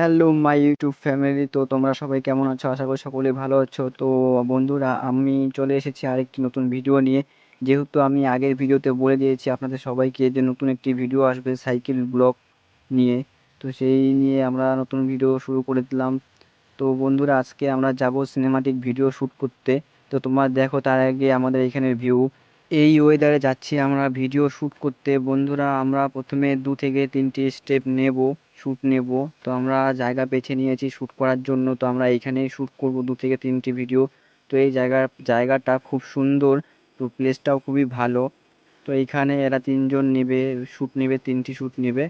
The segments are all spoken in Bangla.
Hello my YouTube family. তো তোমরা সবাই কেমন আছো? আশা করি সকলে ভালো আছো। তো বন্ধুরা, আমি চলে এসেছি আরেকটি নতুন ভিডিও নিয়ে। যেহেতু আমি আগের ভিডিওতে বলে দিয়েছি আপনাদের সবাইকে যে নতুন একটি ভিডিও আসবে সাইকেল ব্লগ নিয়ে, তো সেই নিয়ে আমরা নতুন ভিডিও শুরু করে দিলাম। তো বন্ধুরা, আজকে আমরা যাব সিনেমাটিক ভিডিও শ্যুট করতে। তো তোমরা দেখো তার আগে আমাদের এখানের ভিউ এই ওয়েদারে যাচ্ছি আমরা ভিডিও শ্যুট করতে। বন্ধুরা, আমরা প্রথমে দু থেকে তিনটি স্টেপ নেব শ্যুট নেব। তো আমরা জায়গা বেছে নিয়েছি শ্যুট করার জন্য। তো আমরা এইখানেই শ্যুট করব দু থেকে তিনটি ভিডিও তো এই জায়গার জায়গাটা খুব সুন্দর। তো প্লেসটাও খুবই ভালো। তো এইখানে এরা তিনজন নেবে শ্যুট নেবে, তিনটি শ্যুট নেবে।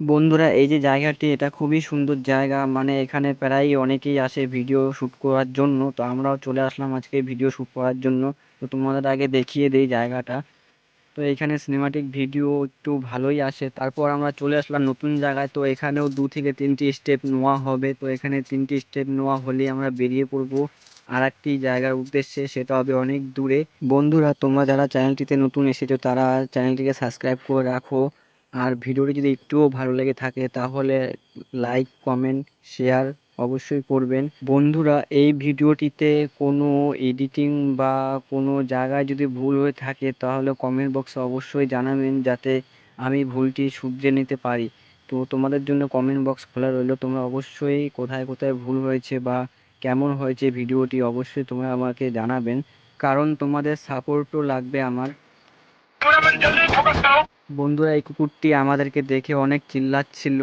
বন্ধুরা, এই যে জায়গাটি, এটা খুবই সুন্দর জায়গা। মানে এখানে প্রায় অনেকেই আসে ভিডিও শ্যুট করার জন্য। তো আমরাও চলে আসলাম আজকে ভিডিও শ্যুট করার জন্য। তো তোমাদের আগে দেখিয়ে দেই জায়গাটা। তো এখানে সিনেমাটিক ভিডিও একটু ভালোই আসে। তারপর আমরা চলে আসলাম নতুন জায়গায়। তো এখানেও দু থেকে তিনটি স্টেপ নেওয়া হবে। তো এখানে তিনটি স্টেপ নেওয়া হলেই আমরা বেরিয়ে পড়ব আর একটি জায়গার উদ্দেশ্যে। সেটা হবে অনেক দূরে। বন্ধুরা, তোমরা যারা চ্যানেলটিতে নতুন এসেছ, তারা চ্যানেলটিকে সাবস্ক্রাইব করে রাখো। আর ভিডিওটি যদি একটুও ভালো লেগে থাকে, তাহলে লাইক কমেন্ট শেয়ার অবশ্যই করবেন। বন্ধুরা, এই ভিডিওটিতে কোনো এডিটিং বা কোনো জায়গায় যদি ভুল হয়ে থাকে, তাহলে কমেন্ট বক্সে অবশ্যই জানাবেন, যাতে আমি ভুলটি শুধরে নিতে পারি। তো তোমাদের জন্য কমেন্ট বক্স খোলা রইল। তোমরা অবশ্যই কোথায় কোথায় ভুল হয়েছে বা কেমন হয়েছে ভিডিওটি অবশ্যই তোমরা আমাকে জানাবেন। কারণ তোমাদের সাপোর্টও লাগবে আমার। বন্ধুরা, এই কুকুরটি আমাদেরকে দেখে অনেক চিল্লাচ্ছিল।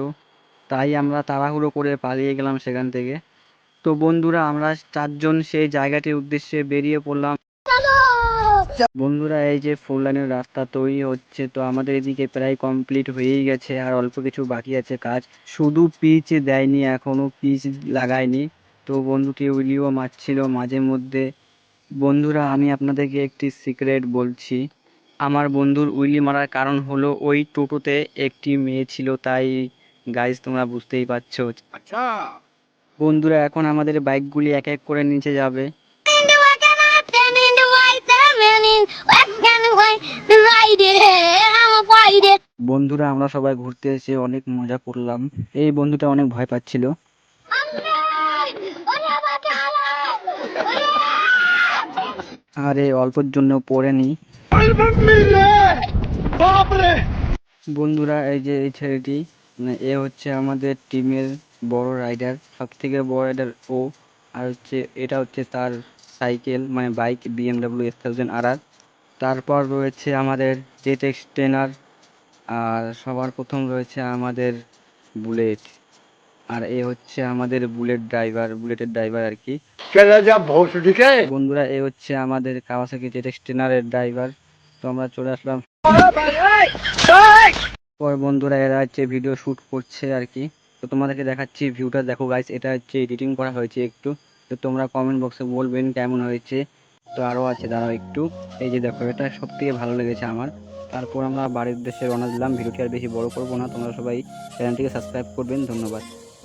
তাই আমরা তাড়াহুড়ো করে পালিয়ে গেলাম সেখান থেকে। তো বন্ধুরা, আমরা চারজন সেই জায়গাটির উদ্দেশ্যে বেরিয়ে পড়লাম। বন্ধুরা, এই যে ফোর লাইনের রাস্তা তৈরি হচ্ছে, তো আমাদের এদিকে প্রায় কমপ্লিট হয়েই গেছে আর অল্প কিছু বাকি আছে কাজ। শুধু পিচ দেয়নি, এখনও পিচ লাগায়নি। তো বন্ধুটি উইলিও মারছিল মাঝে মধ্যে। বন্ধুরা, আমি আপনাদেরকে একটি সিক্রেট বলছি। আমার বন্ধুর উইলি মারার কারণ হলো ওই টোটোতে একটি মেয়ে ছিল তাই গাইজ তোমরা বুঝতেই পারছ। আচ্ছা। বন্ধুরা এখন আমাদের বাইকগুলি এক এক করে নিচে যাবে। বন্ধুরা আমরা সবাই ঘুরতে এসে অনেক মজা করলাম। এই বন্ধুটা অনেক ভয় পাচ্ছিল। আরে অল্পের জন্য পড়েনি বন্ধুরা এই যে এই ছেলেটি মানে এ হচ্ছে আমাদের টিমের বড় রাইডার সব থেকে বড় রাইডার ও আর হচ্ছে এটা হচ্ছে তার সাইকেল মানে bike BMW S thousand R R তারপর রয়েছে আমাদের জেট এক্সটেনার আর সবার প্রথম রয়েছে আমাদের বুলেট আর এ হচ্ছে আমাদের বুলেট ড্রাইভার বুলেটের ড্রাইভার আর কি। বন্ধুরা এ হচ্ছে আমাদের কাওয়াসাকি জেট এক্সটেনারের ড্রাইভার তো আমরা চলে আসলাম। পর বন্ধুরা, এরা হচ্ছে ভিডিও শ্যুট করছে আর কি। তো তোমাদেরকে দেখাচ্ছি ভিউটা দেখো গাইস এটা হচ্ছে এডিটিং করা হয়েছে একটু। তো তোমরা কমেন্ট বক্সে বলবেন কেমন হয়েছে। তো আরও আছে, দাঁড়াও একটু। এই যে দেখো, এটা সব থেকে ভালো লেগেছে আমার। তারপর আমরা বাড়ির উদ্দেশ্যে রওনা দিলাম। ভিডিওটি আর বেশি বড় করব না। তোমরা সবাই চ্যানেলটিকে সাবস্ক্রাইব করবেন। ধন্যবাদ।